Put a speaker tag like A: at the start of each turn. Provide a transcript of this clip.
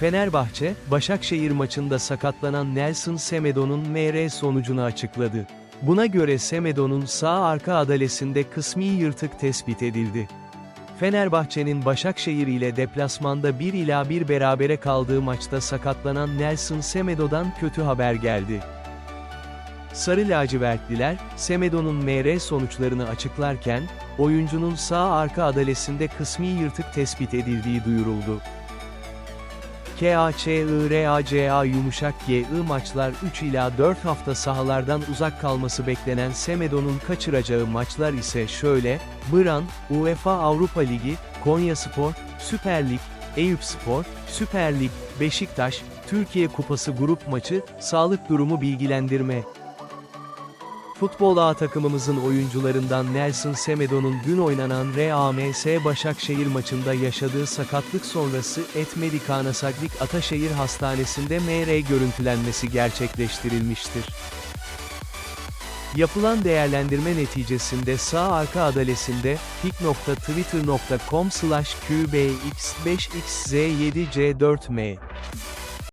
A: Fenerbahçe, Başakşehir maçında sakatlanan Nelson Semedo'nun MR sonucunu açıkladı. Buna göre Semedo'nun sağ arka adalesinde kısmi yırtık tespit edildi. Fenerbahçe'nin Başakşehir ile deplasmanda 1 ila 1 berabere kaldığı maçta sakatlanan Nelson Semedo'dan kötü haber geldi. Sarı lacivertliler, Semedo'nun MR sonuçlarını açıklarken, oyuncunun sağ arka adalesinde kısmi yırtık tespit edildiği duyuruldu. KAÇIRACA yumuşak GI maçlar 3 ila 4 hafta sahalardan uzak kalması beklenen Semedo'nun kaçıracağı maçlar ise şöyle, Bran, UEFA Avrupa Ligi, Konyaspor, Süper Lig, Eyüpspor, Süper Lig, Beşiktaş, Türkiye Kupası grup maçı, sağlık durumu bilgilendirme. Futbol A takımımızın oyuncularından Nelson Semedo'nun dün oynanan RAMS Başakşehir maçında yaşadığı sakatlık sonrası Et Medicana Saglik Ataşehir Hastanesi'nde MR görüntülenmesi gerçekleştirilmiştir. Yapılan değerlendirme neticesinde sağ arka adalesinde pik.twitter.com qbx5xz7c4m